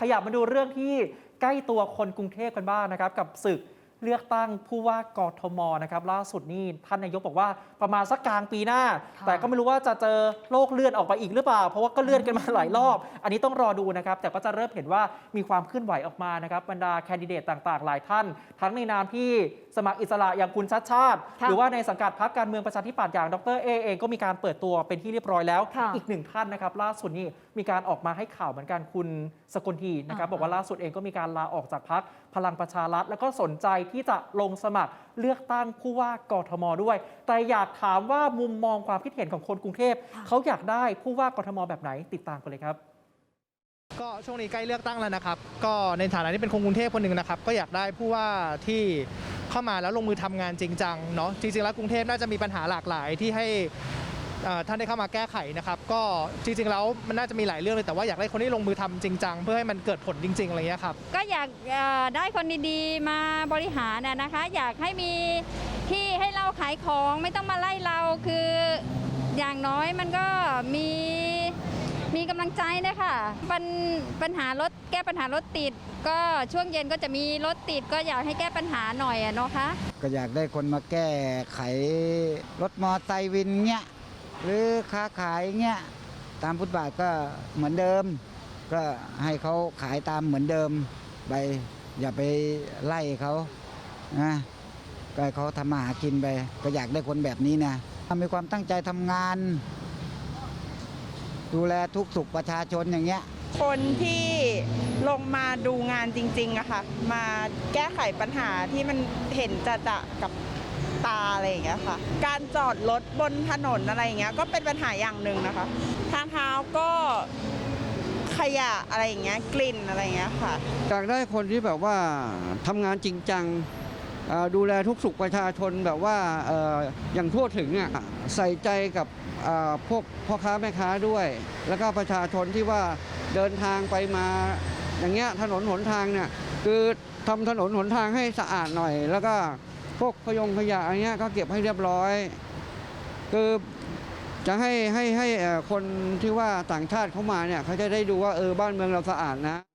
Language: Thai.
ขยับมาดูเรื่องที่ใกล้ตัวคนกรุงเทพกันบ้างนะครับ กับศึก เลือกตั้งผู้ว่ากทมนะครับล่าสุดนี่ท่านนายกบอกว่าประมาณสักกลางปีหน้าค่ะแต่ก็ไม่รู้ว่าจะเจอโรคเลื่อนออกไปอีกหรือเปล่า เพราะว่าก็เลื่อนกันมาหลายรอบ อันนี้ต้องรอดูนะครับ แต่ก็จะเริ่มเห็นว่ามีความเคลื่อนไหวออกมานะครับบรรดาแคนดิเดตต่างๆ หลายท่าน ทั้งในนามที่สมัครอิสระอย่างคุณชัดชาติค่ะหรือว่าในสังกัดพรรคการเมืองประชาธิปัตย์อย่างดรเอเองก็มีการเปิดตัวเป็นที่เรียบร้อยแล้วค่ะอีกหนึ่งท่านนะครับล่าสุดนี่มีการออกมาให้ข่าวเหมือนกันคุณสกลทีนะครับอ่าบอกว่าล่าสุดเองก็มีการลาออกจากพักพลังประชารัฐแล้วก็สนใจที่จะลงสมัครเลือกตั้งผู้ว่ากทมด้วย แต่อยากถามว่ามุมมองความคิดเห็นของคนกรุงเทพเขาอยากได้ผู้ว่ากทมแบบไหนติดตามกันเลยครับ ก็ช่วงนี้ใกล้เลือกตั้งแล้วนะครับ ก็ในฐานะที่เป็นคนกรุงเทพคนหนึ่งนะครับ ก็อยากได้ผู้ว่าที่เข้ามาแล้วลงมือทำงานจริงจังเนาะจริงๆแล้วกรุงเทพน่าจะมีปัญหาหลากหลายที่ให้เอ่อ ท่านได้เข้ามาแก้ไขนะครับก็จริงๆแล้วมันน่าจะมีหลายเรื่องเลยแต่ว่าอยากได้คนที่ลงมือทำจริงจังเพื่อให้มันเกิดผลจริงๆอะไรเงี้ยครับก็อยากเอ่อได้คนดีๆมาบริหารน่ะนะคะ อยากให้มีที่ให้เราขายของไม่ต้องมาไล่เราคืออย่างน้อยมันก็มีมีกำลังใจนะคะปัญปัญหารถแก้ปัญหารถติด ก็ช่วงเย็นก็จะมีรถติดก็อยากให้แก้ปัญหาหน่อยอะเนาะคะก็อยากได้คนมาแก้ไขรถมอไซค์วินเงี้ย หรือค้าขายเงี้ยตามพุทธบาทก็เหมือนเดิม ก็ให้เขาขายตามเหมือนเดิมไปอย่าไปไล่เขานะก็ให้เขาทำมาหากินไปก็อยากได้คนแบบนี้นะถ้ามีความตั้งใจทำงาน ดูแลทุกสุขประชาชนอย่างเงี้ย คนที่ลงมาดูงานจริงๆอะค่ะ มาแก้ไขปัญหาที่มันเห็นจะจะๆกับ ตาอะไรอย่างเงี้ยค่ะ การจอดรถบนถนนอะไรอย่างเงี้ยก็เป็นปัญหาอย่างหนึ่งนะคะ ทางเท้าก็ขยะอะไรอย่างเงี้ยกลิ่นอะไรอย่างเงี้ยค่ะอยากได้คนที่แบบว่าทำงานจริงจังเอ่อดูแลทุกสุขประชาชนแบบว่าเอ่ออย่างทั่วถึงอะใส่ใจกับเอ่อพวกพ่อค้าแม่ค้าด้วย แล้วก็ประชาชนที่ว่าเดินทางไปมาอย่างเงี้ยถนนหนทางเนี่ยคือทำถนนหนทางให้สะอาดหน่อย แล้วก็ พวกพยงขยะอะไรเงี้ยก็เก็บให้เรียบร้อย คือจะให้ให้ให้คนที่ว่าต่างชาติเข้ามาเนี่ยเขาจะได้ดูว่าเออบ้านเมืองเราสะอาดนะ